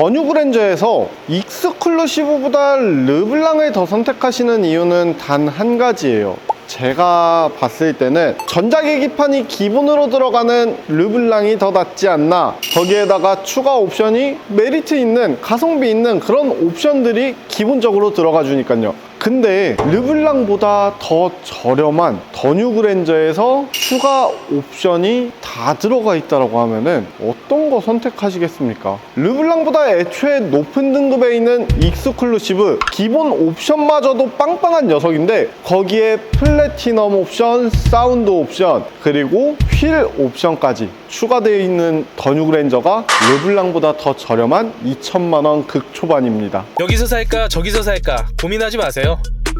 더 뉴그랜저에서 익스클루시브보다 르블랑을 더 선택하시는 이유는 단 한 가지예요. 제가 봤을 때는 전자계기판이 기본으로 들어가는 르블랑이 더 낫지 않나 거기에다가 추가 옵션이 메리트 있는 가성비 있는 그런 옵션들이 기본적으로 들어가 주니까요 근데 르블랑보다 더 저렴한 더 뉴 그랜저에서 추가 옵션이 다 들어가 있다고 하면은 어떤 거 선택하시겠습니까? 르블랑보다 애초에 높은 등급에 있는 익스클루시브 기본 옵션마저도 빵빵한 녀석인데 거기에 플래티넘 옵션, 사운드 옵션 그리고 휠 옵션까지 추가되어 있는 더 뉴 그랜저가 르블랑보다 더 저렴한 2천만 원 극초반입니다. 여기서 살까 저기서 살까 고민하지 마세요.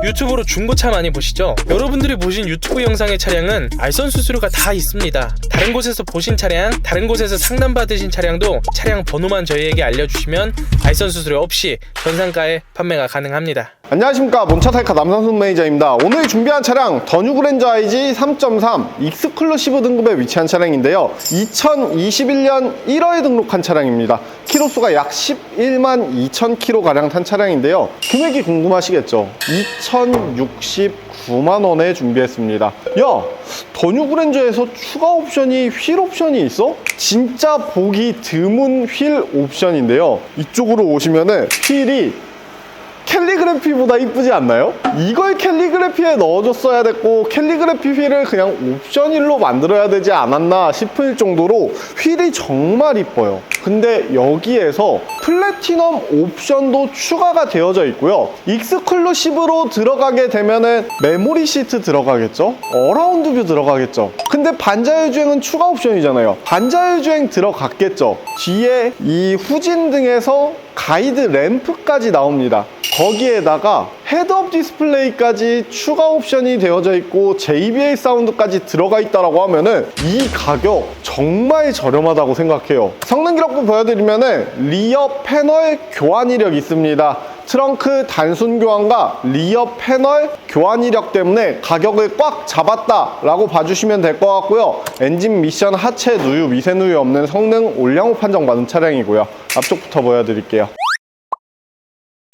유튜브로 중고차 많이 보시죠? 여러분들이 보신 유튜브 영상의 차량은 알선 수수료가 다 있습니다. 다른 곳에서 보신 차량, 다른 곳에서 상담받으신 차량도 차량 번호만 저희에게 알려주시면 알선 수수료 없이 전상가에 판매가 가능합니다. 안녕하십니까 몬차살카 남상순 매니저입니다 오늘 준비한 차량 더 뉴 그랜저 IG 3.3 익스클루시브 등급에 위치한 차량인데요 2021년 1월에 등록한 차량입니다 키로수가 약 11만 2천 킬로 가량 탄 차량인데요 금액이 궁금하시겠죠 2,069만 원에 준비했습니다 야 더 뉴 그랜저에서 추가 옵션이 휠 옵션이 있어? 진짜 보기 드문 휠 옵션인데요 이쪽으로 오시면은 휠이 캘리그래피보다 이쁘지 않나요? 이걸 캘리그래피에 넣어줬어야 됐고 캘리그래피 휠을 그냥 옵션 휠로 만들어야 되지 않았나 싶을 정도로 휠이 정말 이뻐요 근데 여기에서 플래티넘 옵션도 추가가 되어져 있고요 익스클루시브로 들어가게 되면은 메모리 시트 들어가겠죠? 어라운드 뷰 들어가겠죠? 근데 반자율 주행은 추가 옵션이잖아요 반자율 주행 들어갔겠죠? 뒤에 이 후진 등에서 가이드 램프까지 나옵니다. 거기에다가 헤드업 디스플레이까지 추가 옵션이 되어져 있고 JBL 사운드까지 들어가 있다라고 하면은 이 가격 정말 저렴하다고 생각해요. 성능 기록부 보여드리면은 리어 패널 교환 이력 있습니다. 트렁크 단순 교환과 리어 패널 교환 이력 때문에 가격을 꽉 잡았다라고 봐주시면 될 것 같고요. 엔진 미션 하체 누유 미세 누유 없는 성능 올량호 판정 받은 차량이고요. 앞쪽부터 보여드릴게요.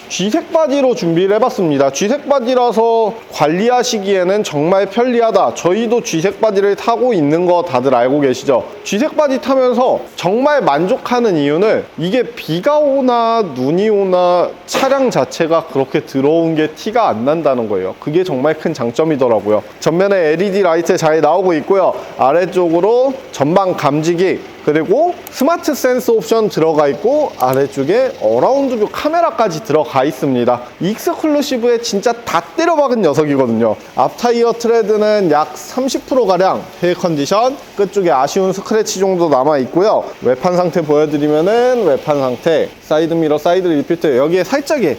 쥐색 바디로 준비를 해봤습니다. 쥐색 바디라서 관리하시기에는 정말 편리하다. 저희도 쥐색 바디를 타고 있는 거 다들 알고 계시죠? 쥐색 바디 타면서 정말 만족하는 이유는 이게 비가 오나 눈이 오나 차량 자체가 그렇게 들어온 게 티가 안 난다는 거예요. 그게 정말 큰 장점이더라고요. 전면에 LED 라이트 잘 나오고 있고요. 아래쪽으로 전방 감지기 그리고 스마트 센서 옵션 들어가 있고 아래쪽에 어라운드 뷰 카메라까지 들어가 있습니다. 익스클루시브에 진짜 다 때려박은 녀석이거든요. 앞 타이어 트레드는 약 30%가량 휠 컨디션, 끝쪽에 아쉬운 스크래치 정도 남아 있고요. 외판 상태 보여드리면은 외판 상태, 사이드 미러, 사이드 리피트 여기에 살짝의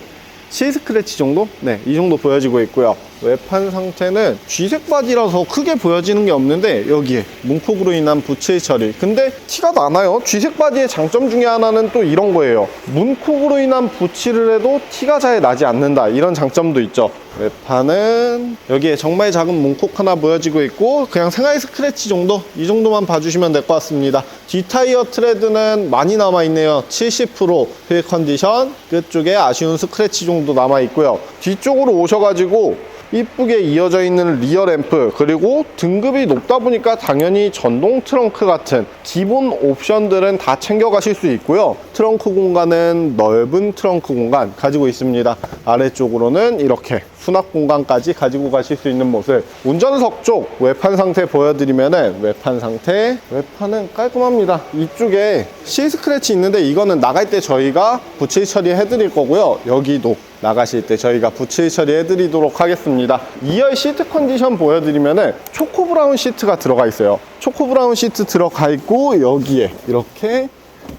실 스크래치 정도? 네, 이 정도 보여지고 있고요. 외판 상태는 쥐색 바디라서 크게 보여지는 게 없는데 여기에 문콕으로 인한 부츠의 처리. 근데 티가 나나요? 쥐색 바디의 장점 중에 하나는 또 이런 거예요. 문콕으로 인한 부치를 해도 티가 잘 나지 않는다. 이런 장점도 있죠. 외판은 여기에 정말 작은 문콕 하나 보여지고 있고 그냥 생활 스크래치 정도 이 정도만 봐주시면 될 것 같습니다 뒷타이어 트레드는 많이 남아 있네요 70%휠 컨디션 끝쪽에 아쉬운 스크래치 정도 남아 있고요 뒤쪽으로 오셔가지고 이쁘게 이어져 있는 리어 램프 그리고 등급이 높다 보니까 당연히 전동 트렁크 같은 기본 옵션들은 다 챙겨 가실 수 있고요. 트렁크 공간은 넓은 트렁크 공간 가지고 있습니다. 아래쪽으로는 이렇게 수납 공간까지 가지고 가실 수 있는 모습. 운전석 쪽 외판 상태 보여드리면은 외판 상태 외판은 깔끔합니다. 이쪽에 실 스크래치 있는데 이거는 나갈 때 저희가 부치 처리해 드릴 거고요. 여기도 나가실 때 저희가 부치 처리해 드리도록 하겠습니다. 2열 시트 컨디션 보여드리면은 초코 브라운 시트가 들어가 있어요. 초코 브라운 시트 들어가 있고 여기에 이렇게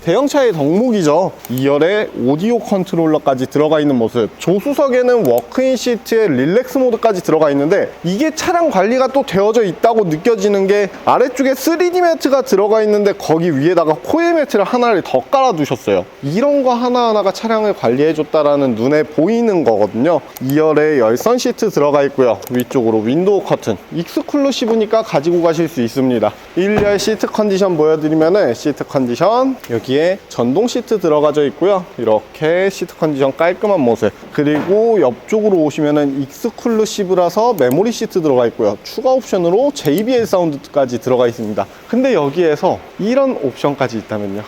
대형차의 덕목이죠. 2열에 오디오 컨트롤러까지 들어가 있는 모습. 조수석에는 워크인 시트에 릴렉스 모드까지 들어가 있는데 이게 차량 관리가 또 되어져 있다고 느껴지는 게 아래쪽에 3D 매트가 들어가 있는데 거기 위에다가 코일 매트를 하나를 더 깔아 두셨어요. 이런 거 하나하나가 차량을 관리해 줬다라는 눈에 보이는 거거든요. 2열에 열선 시트 들어가 있고요. 위쪽으로 윈도우 커튼. 익스클루시브니까 가지고 가실 수 있습니다. 1열 시트 컨디션 보여드리면은 시트 컨디션 여기에 전동 시트 들어가져 있고요. 이렇게 시트 컨디션 깔끔한 모습. 그리고 옆쪽으로 오시면은 익스클루시브라서 메모리 시트 들어가 있고요. 추가 옵션으로 JBL 사운드까지 들어가 있습니다. 근데 여기에서 이런 옵션까지 있다면요.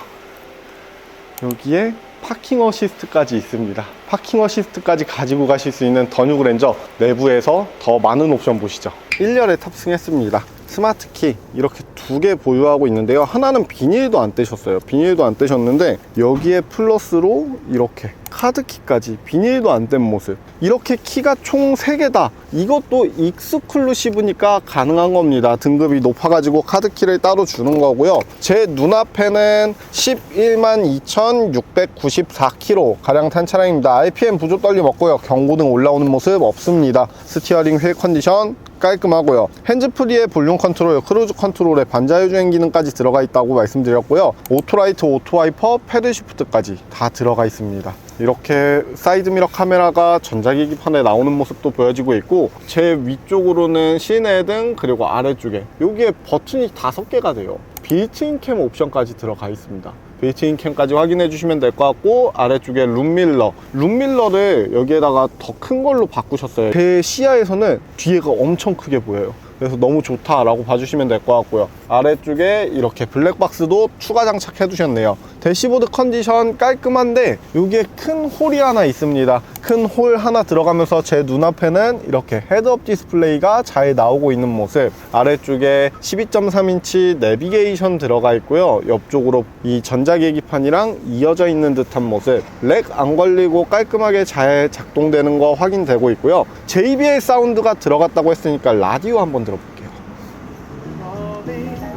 여기에 파킹 어시스트까지 있습니다. 파킹 어시스트까지 가지고 가실 수 있는 더 뉴그랜저 내부에서 더 많은 옵션 보시죠. 1열에 탑승했습니다. 스마트 키 이렇게 두 개 보유하고 있는데요. 하나는 비닐도 안 떼셨어요. 비닐도 안 떼셨는데 여기에 플러스로 이렇게 카드키까지 비닐도 안 뗀 모습. 이렇게 키가 총 3개다. 이것도 익스클루시브니까 가능한 겁니다. 등급이 높아가지고 카드키를 따로 주는 거고요. 제 눈앞에는 11만 2,694km 가량 탄 차량입니다. RPM 부조 떨림 없고요. 경고등 올라오는 모습 없습니다. 스티어링 휠 컨디션 깔끔하고요. 핸즈프리의 볼륨 컨트롤, 크루즈 컨트롤에 반자율주행 기능까지 들어가 있다고 말씀드렸고요. 오토라이트, 오토와이퍼, 패드 시프트까지 다 들어가 있습니다. 이렇게 사이드미러 카메라가 전자기기판에 나오는 모습도 보여지고 있고 제 위쪽으로는 시내 등 그리고 아래쪽에 여기에 버튼이 다섯 개가 돼요. 빌트인 캠 옵션까지 들어가 있습니다. 빌트인 캠까지 확인해 주시면 될 것 같고 아래쪽에 룸밀러. 룸밀러를 여기에다가 더 큰 걸로 바꾸셨어요. 제 시야에서는 뒤에가 엄청 크게 보여요. 그래서 너무 좋다라고 봐주시면 될 것 같고요. 아래쪽에 이렇게 블랙박스도 추가 장착해 두셨네요. 대시보드 컨디션 깔끔한데 여기에 큰 홀이 하나 있습니다 큰 홀 하나 들어가면서 제 눈앞에는 이렇게 헤드업 디스플레이가 잘 나오고 있는 모습. 아래쪽에 12.3인치 내비게이션 들어가 있고요. 옆쪽으로 이 전자계기판이랑 이어져 있는 듯한 모습. 렉 안 걸리고 깔끔하게 잘 작동되는 거 확인되고 있고요. JBL 사운드가 들어갔다고 했으니까 라디오 한번 들어볼게요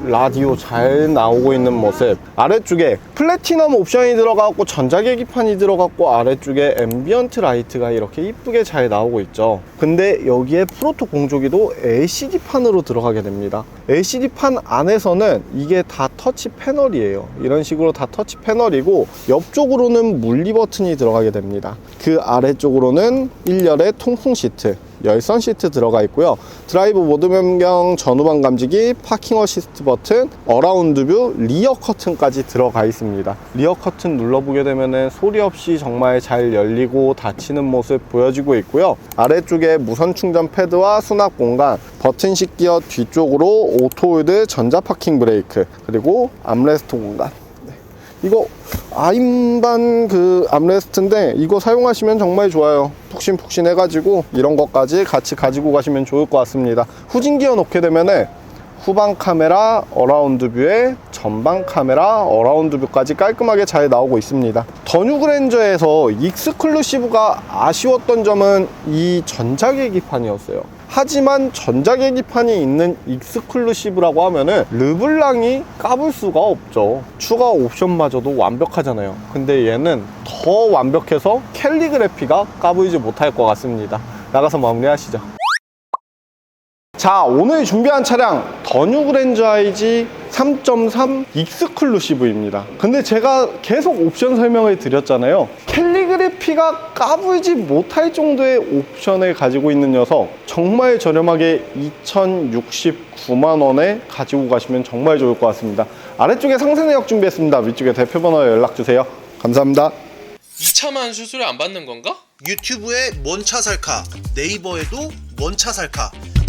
라디오 잘 나오고 있는 모습. 아래쪽에 플래티넘 옵션이 들어가고 전자계기판이 들어갔고 아래쪽에 앰비언트 라이트가 이렇게 이쁘게 잘 나오고 있죠. 근데 여기에 프로토 공조기도 LCD판으로 들어가게 됩니다. LCD판 안에서는 이게 다 터치 패널이에요. 이런 식으로 다 터치 패널이고 옆쪽으로는 물리 버튼이 들어가게 됩니다. 그 아래쪽으로는 1열의 통풍 시트 열선 시트 들어가 있고요. 드라이브 모드 변경, 전후방 감지기, 파킹 어시스트 버튼, 어라운드 뷰, 리어 커튼까지 들어가 있습니다. 리어 커튼 눌러보게 되면 소리 없이 정말 잘 열리고 닫히는 모습 보여지고 있고요. 아래쪽에 무선 충전 패드와 수납 공간, 버튼식 기어 뒤쪽으로 오토홀드 전자 파킹 브레이크, 그리고 암레스트 공간. 이거 아임반 그 암레스트인데 이거 사용하시면 정말 좋아요 푹신푹신 해가지고 이런 것까지 같이 가지고 가시면 좋을 것 같습니다. 후진 기어 놓게 되면은 후방 카메라 어라운드 뷰에 전방 카메라 어라운드 뷰까지 깔끔하게 잘 나오고 있습니다. 더 뉴 그랜저에서 익스클루시브가 아쉬웠던 점은 이 전자계 기판이었어요 하지만 전자 계기판이 있는 익스클루시브라고 하면은 르블랑이 까불 수가 없죠. 추가 옵션마저도 완벽하잖아요. 근데 얘는 더 완벽해서 캘리그래피가 까불지 못할 것 같습니다. 나가서 마무리하시죠 자 오늘 준비한 차량 더 뉴 그랜저 IG 3.3 익스클루시브입니다. 근데 제가 계속 옵션 설명을 드렸잖아요. 캘리그래피가 까불지 못할 정도의 옵션을 가지고 있는 녀석 정말 저렴하게 2069만원에 가지고 가시면 정말 좋을 것 같습니다. 아래쪽에 상세 내역 준비했습니다. 위쪽에 대표 번호에 연락주세요. 감사합니다. 2차만 수수료 안 받는 건가? 유튜브에 뭔 차 살까? 네이버에도 뭔 차 살까